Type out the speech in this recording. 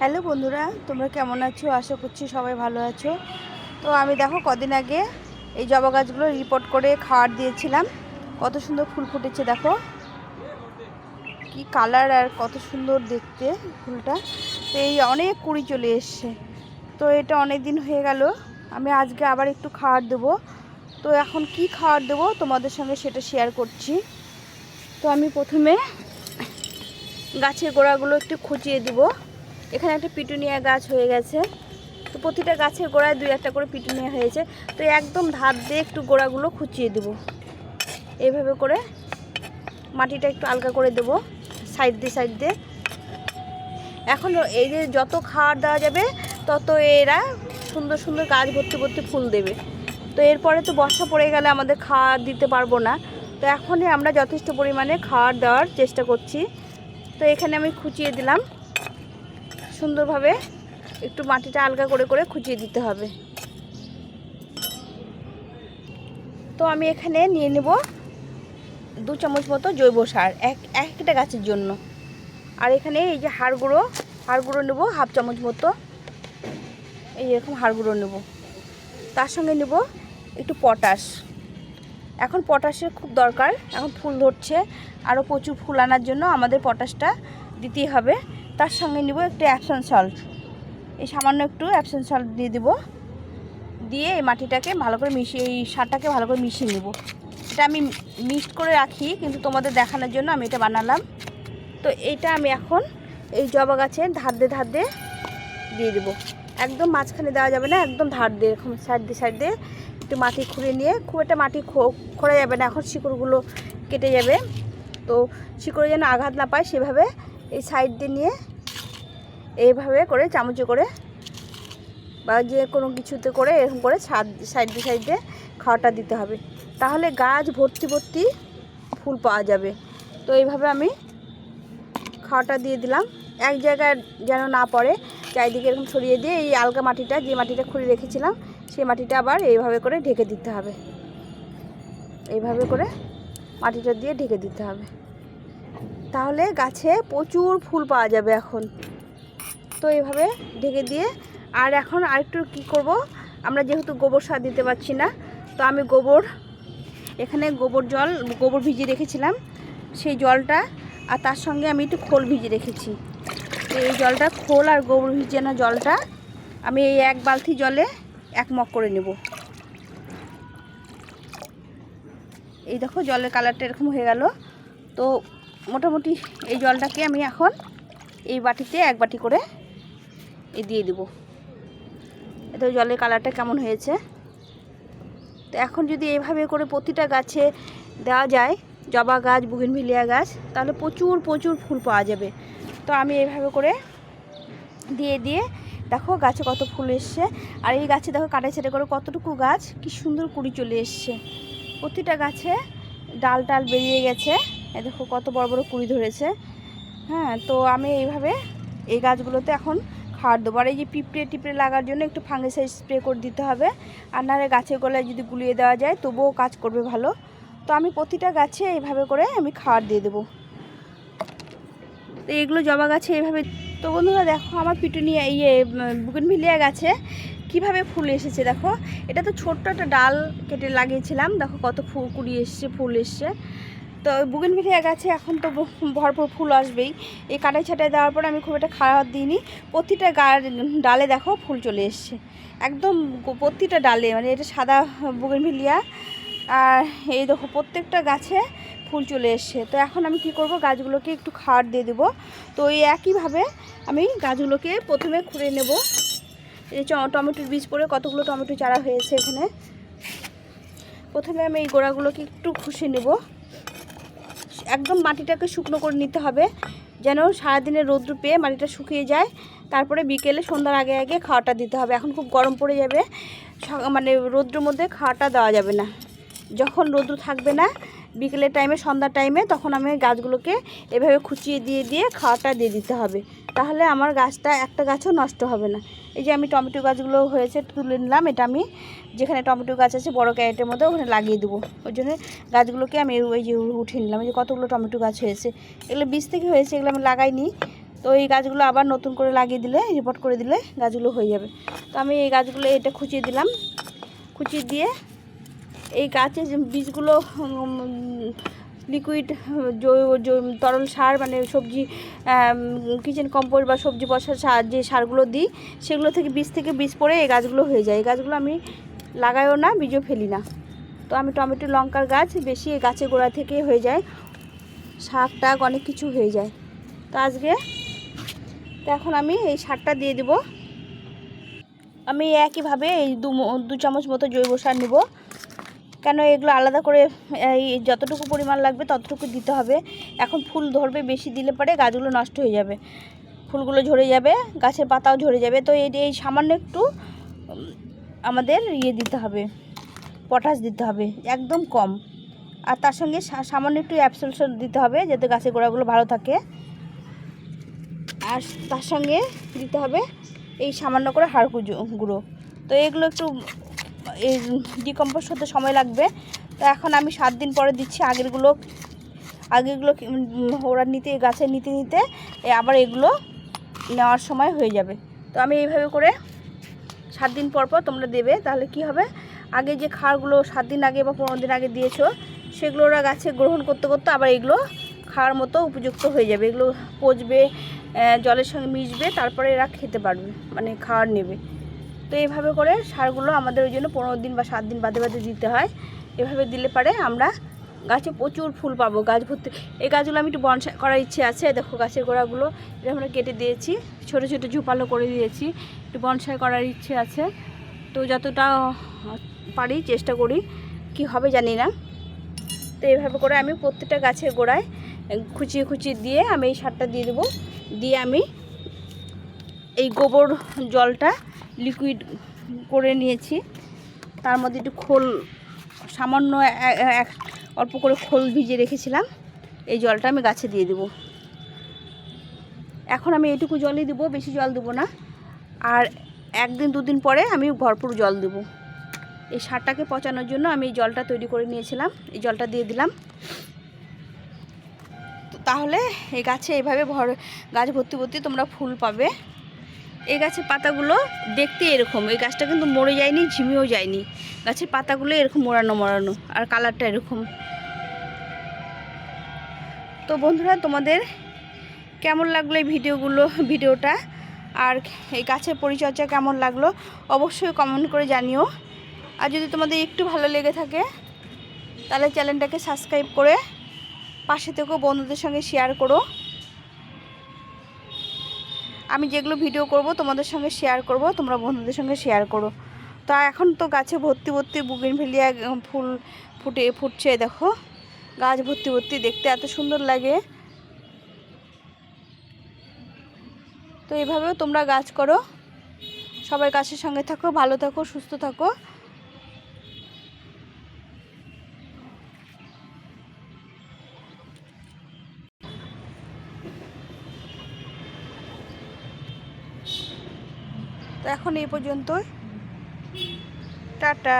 Hello বন্ধুরা, তোমরা কেমন আছো? আশা করছি সবাই ভালো আছো। তো আমি দেখো কদিন আগে এই জবা গাছগুলো রিপোর্ট করে খাওয়ার দিয়েছিলাম। কত সুন্দর ফুল ফুটেছে দেখো। কি কালার আর কত সুন্দর দেখতে ফুলটা। তো এই অনেক কুড়ি চলে এসছে। তো এটা অনেক দিন হয়ে গেল। আমি আজকে আবার একটু খাবার দেবো। তো এখন কি খাবার দেবো তোমাদের সঙ্গে সেটা শেয়ার করছি। তো আমি প্রথমে গাছের গোড়াগুলো একটু খুঁচিয়ে দিব। এখানে একটা পিটুনিয়া গাছ হয়ে গেছে। তো প্রতিটা গাছের গোড়ায় দুই একটা করে পিটুনিয়া হয়েছে। তো একদম ধার দিয়ে একটু গোড়াগুলো খুঁচিয়ে দেবো। এইভাবে করে মাটিটা একটু আলগা করে দেবো, সাইড দিয়ে সাইড দিয়ে। এখন এই যে যত খাবার দেওয়া যাবে, তত এরা সুন্দর সুন্দর গাছ ভর্তি ভর্তি ফুল দেবে। তো এরপরে তো বর্ষা পড়ে গেলে আমাদের খাওয়ার দিতে পারব না। তো এখনই আমরা যথেষ্ট পরিমাণে খাবার দেওয়ার চেষ্টা করছি। তো এখানে আমি খুঁচিয়ে দিলাম। সুন্দরভাবে একটু মাটিটা আলগা করে করে খুঁচিয়ে দিতে হবে। তো আমি এখানে নিয়ে নেব দু চামচ মতো জৈব সার, এক এক একটা গাছের জন্য। আর এখানে এই যে হাড় গুঁড়ো হাড় গুঁড়ো নেব হাফ চামচ মতো। এই এরকম হাড় গুঁড়ো নেব। তার সঙ্গে নেব একটু পটাশ। এখন পটাশের খুব দরকার, এখন ফুল ধরছে। আরও প্রচুর ফুল আনার জন্য আমাদের পটাশটা দিতেই হবে। তার সঙ্গে নিব একটু অ্যাপসন সল্ট এই সামান্য একটু অ্যাপসন সল্ট দিয়ে দেবো। দিয়ে এই মাটিটাকে ভালো করে মিশিয়ে, এই সারটাকে ভালো করে মিশিয়ে নেব। এটা আমি মিক্সড করে রাখি, কিন্তু তোমাদের দেখানোর জন্য আমি এটা বানালাম। তো এইটা আমি এখন এই জবা গাছের ধার দিয়ে ধার দিয়ে দিয়ে দেবো। একদম মাঝখানে দেওয়া যাবে না, একদম ধার দিয়ে এরকম সাইড দিয়ে সাইড দিয়ে একটু মাটি খুঁড়ে নিয়ে, খুব একটা মাটি খোঁড়া যাবে না, এখন শিকড়গুলো কেটে যাবে। তো শিকড়ে যেন আঘাত না পায়, সেভাবে এই সাইড দিয়ে নিয়ে এইভাবে করে চামচে করে বা যে কোনো কিছুতে করে এরকম করে সাইড দিয়ে সাইড দিয়ে খাওয়াটা দিতে হবে। তাহলে গাছ ভর্তি ভর্তি ফুল পাওয়া যাবে। তো এইভাবে আমি খাওয়াটা দিয়ে দিলাম। এক জায়গায় যেন না পড়ে, চারিদিকে এরকম ছড়িয়ে দিয়ে এই আলগা মাটিটা, যে মাটিটা খুঁড়ে রেখেছিলাম, সেই মাটিটা আবার এইভাবে করে ঢেকে দিতে হবে। এইভাবে করে মাটিটা দিয়ে ঢেকে দিতে হবে। তাহলে গাছে প্রচুর ফুল পাওয়া যাবে এখন। তো এইভাবে ঢেকে দিয়ে, আর এখন আরেকটু কি করব? আমরা যেহেতু গোবর সার দিতে পারছি না, তো আমি গোবর, এখানে গোবর জল, গোবর ভিজিয়ে রেখেছিলাম। সেই জলটা, আর তার সঙ্গে আমি একটু খোল ভিজিয়ে রেখেছি। তো এই জলটা, খোল আর গোবর ভিজানো জলটা আমি এই এক বালতি জলে এক মগ করে নেব। এই দেখো জলের কালারটা এরকম হয়ে গেল। তো মোটামুটি এই জলটাকে আমি এখন এই বাটিতে এক বাটি করে এ দিয়ে দেবো। এতে জলের কালারটা কেমন হয়েছে? তো এখন যদি এভাবে করে প্রতিটা গাছে দেওয়া যায়, জবা গাছ বুগিনভিলিয়া গাছ, তাহলে প্রচুর প্রচুর ফুল পাওয়া যাবে। তো আমি এইভাবে করে দিয়ে দিয়ে দেখো গাছে কত ফুল এসছে। আর এই গাছে দেখো কাটাই ছেটে করে কতটুকু গাছ, কি সুন্দর কুড়ি চলে এসছে। প্রতিটা গাছে ডাল টাল বেরিয়ে গেছে। এ দেখো কত বড় বড় কুড়ি ধরেছে। হ্যাঁ তো আমি এইভাবে এই গাছগুলোতে এখন খাওয়ার দেবো। আর এই যে পিঁপড়ে টিপড়ে লাগার জন্য একটু ফাঙ্গিসাইড স্প্রে করে দিতে হবে। আর নাহলে গাছের গোলায় যদি গুলিয়ে দেওয়া যায়, তবুও কাজ করবে ভালো। তো আমি প্রতিটা গাছে এইভাবে করে আমি খাবার দিয়ে দেবো। তো এগুলো জবা গাছে এইভাবে, তো বন্ধুরা দেখো আমার পিটুনিয়া ইয়ে বুগনভিলিয়া গাছে কীভাবে ফুল এসেছে দেখো। এটা তো ছোট্ট একটা ডাল কেটে লাগিয়েছিলাম। দেখো কত ফুল, কুড়ি এসছে, ফুল এসছে। তো বুগনভিলিয়া গাছে, এখন তো ভরপুর ফুল আসবেই। এই কাটাই ছাটাই দেওয়ার পর আমি খুব একটা খাবার দিইনি। প্রতিটা গা ডালে দেখো ফুল চলে এসছে। একদম প্রতিটা ডালে মানে এটা সাদা বুগনভিলিয়া আর এই দেখো প্রত্যেকটা গাছে ফুল চলে এসছে। তো এখন আমি কি করব, গাছগুলোকে একটু খাবার দিয়ে দেবো। তো এই একইভাবে আমি গাছগুলোকে প্রথমে খুঁড়ে নেব। এই টমেটোর বীজ পরে কতগুলো টমেটো চারা হয়েছে এখানে। প্রথমে আমি এই গোড়াগুলোকে একটু খুশে নেব। একদম মাটিটাকে শুকনো করে নিতে হবে, যেন সারাদিনের রৌদ্র পেয়ে মাটিটা শুকিয়ে যায়। তারপরে বিকেলে সন্ধ্যার আগে আগে খাওয়াটা দিতে হবে। এখন খুব গরম পড়ে যাবে। মানে রৌদ্রের মধ্যে খাওয়াটা দেওয়া যাবে না। যখন রৌদ্র থাকবে না, বিকেলের টাইমে সন্ধ্যার টাইমে তখন আমি গাছগুলোকে এভাবে খুঁচিয়ে দিয়ে দিয়ে খাওয়াটা দিয়ে দিতে হবে। তাহলে আমার গাছটা, একটা গাছও নষ্ট হবে না। এই যে আমি টমেটো গাছগুলো হয়েছে তুলে নিলাম, এটা আমি যেখানে টমেটো গাছ আছে বড় ক্যারেটের মধ্যে ওখানে লাগিয়ে দেবো। ওই জন্য গাছগুলোকে আমি ওই যে উঠিয়ে নিলাম যে কতগুলো টমেটো গাছ হয়েছে। এগুলো বীজ থেকে হয়েছে, এগুলো আমি লাগাইনি। তো এই গাছগুলো আবার নতুন করে লাগিয়ে দিলে, রিপোর্ট করে দিলে গাছগুলো হয়ে যাবে। তো আমি এই গাছগুলো এটা খুঁচিয়ে দিলাম। খুঁচিয়ে দিয়ে এই গাছের যে বীজগুলো লিকুইড তরল সার মানে সবজি কিচেন কম্পোস্ট বা সবজি বসার সার, যে সারগুলো দিই, সেগুলো থেকে বীজ থেকে বীজ পড়ে এই গাছগুলো হয়ে যায়। এই গাছগুলো আমি লাগাইও না, বীজও ফেলি না। তো আমি টমেটো, লঙ্কার গাছ বেশি এই গাছের গোড়া থেকে হয়ে যায়। শাক, টাক অনেক কিছু হয়ে যায়। তো আজকে তো এখন আমি এই সারটা দিয়ে দিব। আমি একইভাবে এই দু দু চামচ মতো জৈব সার নেব। কেন এগুলো আলাদা করে, এই যতটুকু পরিমাণ লাগবে ততটুকু দিতে হবে। এখন ফুল ধরবে বেশি দিলে পরে গাছগুলো নষ্ট হয়ে যাবে। ফুলগুলো ঝরে যাবে, গাছের পাতাও ঝরে যাবে। তো এই এই সামান্য একটু আমাদের ইয়ে দিতে হবে, পটাশ দিতে হবে, একদম কম। আর তার সঙ্গে সামান্য একটু অ্যাবসলশন দিতে হবে যাতে গাছের গোড়াগুলো ভালো থাকে। আর তার সঙ্গে দিতে হবে এই সামান্য করে হাড় গুঁড়ো। তো এগুলো একটু এই ডিকম্পোজ হতে সময় লাগবে। তো এখন আমি সাত দিন পরে দিচ্ছি আগেরগুলো আগেরগুলো ওরা নিতে, গাছে নিতে নিতে আবার এগুলো নেওয়ার সময় হয়ে যাবে। তো আমি এইভাবে করে সাত দিন পর পর তোমরা দেবে, তাহলে কি হবে? আগে যে খাওয়ারগুলো সাত দিন আগে বা পনেরো দিন আগে দিয়েছ, সেগুলো ওরা গাছে গ্রহণ করতে করতে আবার এগুলো খাওয়ার মতো উপযুক্ত হয়ে যাবে। এগুলো পচবে জলের সঙ্গে মিশবে, তারপরে এরা খেতে পারবে মানে খাওয়ার নেবে। তো এইভাবে করে সারগুলো আমাদের ওই জন্য পনেরো দিন বা সাত দিন বাদে বাদে দিতে হয়। এভাবে দিলে পারে আমরা গাছে প্রচুর ফুল পাবো, গাছ ভর্তি। এই গাছগুলো আমি একটু বনসাই করার ইচ্ছে আছে, দেখো গাছের গোড়াগুলো, এটা আমরা কেটে দিয়েছি, ছোটো ছোটো ঝোপালো করে দিয়েছি, একটু বনসাই করার ইচ্ছে আছে। তো যতটা পারি চেষ্টা করি, কি হবে জানি না। তো এইভাবে করে আমি প্রত্যেকটা গাছের গোড়ায় খুচিয়ে খুচিয়ে দিয়ে আমি এই সারটা দিয়ে দেবো। দিয়ে আমি এই গোবর জলটা লিকুইড করে নিয়েছি। তার মধ্যে একটু খোল, সামান্য এক, অল্প করে খোল ভিজে রেখেছিলাম। এই জলটা আমি গাছে দিয়ে দেবো। এখন আমি এইটুকু জলই দেবো, বেশি জল দেবো না। আর একদিন, দুদিন পরে আমি ভরপুর জল দেবো। এই সারটাকে পচানোর জন্য আমি এই জলটা তৈরি করে নিয়েছিলাম। এই জলটা দিয়ে দিলাম। তাহলে এই গাছে এইভাবে ভর, গাছ ভর্তি ভর্তি তোমরা ফুল পাবে। এই গাছের পাতাগুলো দেখতে এরকম। এই গাছটা কিন্তু মরে যায়নি, ঝিমিয়েও যায়নি। গাছের পাতাগুলো এরকম মোড়ানো মোড়ানো, আর কালারটা এরকম। তো বন্ধুরা, তোমাদের কেমন লাগল এই ভিডিওগুলো, ভিডিওটা? আর এই গাছের পরিচর্যা কেমন লাগল? অবশ্যই কমেন্ট করে জানিও। আর যদি তোমাদের একটু ভালো লেগে থাকে, তাহলে চ্যানেলটাকে সাবস্ক্রাইব করে পাশে থেকেও বন্ধুদের সঙ্গে শেয়ার করো। আমি যেগুলো ভিডিও করব, তোমাদের সঙ্গে শেয়ার করব, তোমরা বন্ধুদের সঙ্গে শেয়ার করো। তা এখন তো গাছে ভর্তি ভর্তি বুগিন ভেলিয়া ফুল ফুটে, ফুটছে, দেখো। গাছ ভর্তি ভর্তি দেখতে এত সুন্দর লাগে। তো এভাবেও তোমরা গাছ করো। সবাই গাছের সঙ্গে থাকো, ভালো থাকো, সুস্থ থাকো। তো এখন এই পর্যন্তই। টাটা।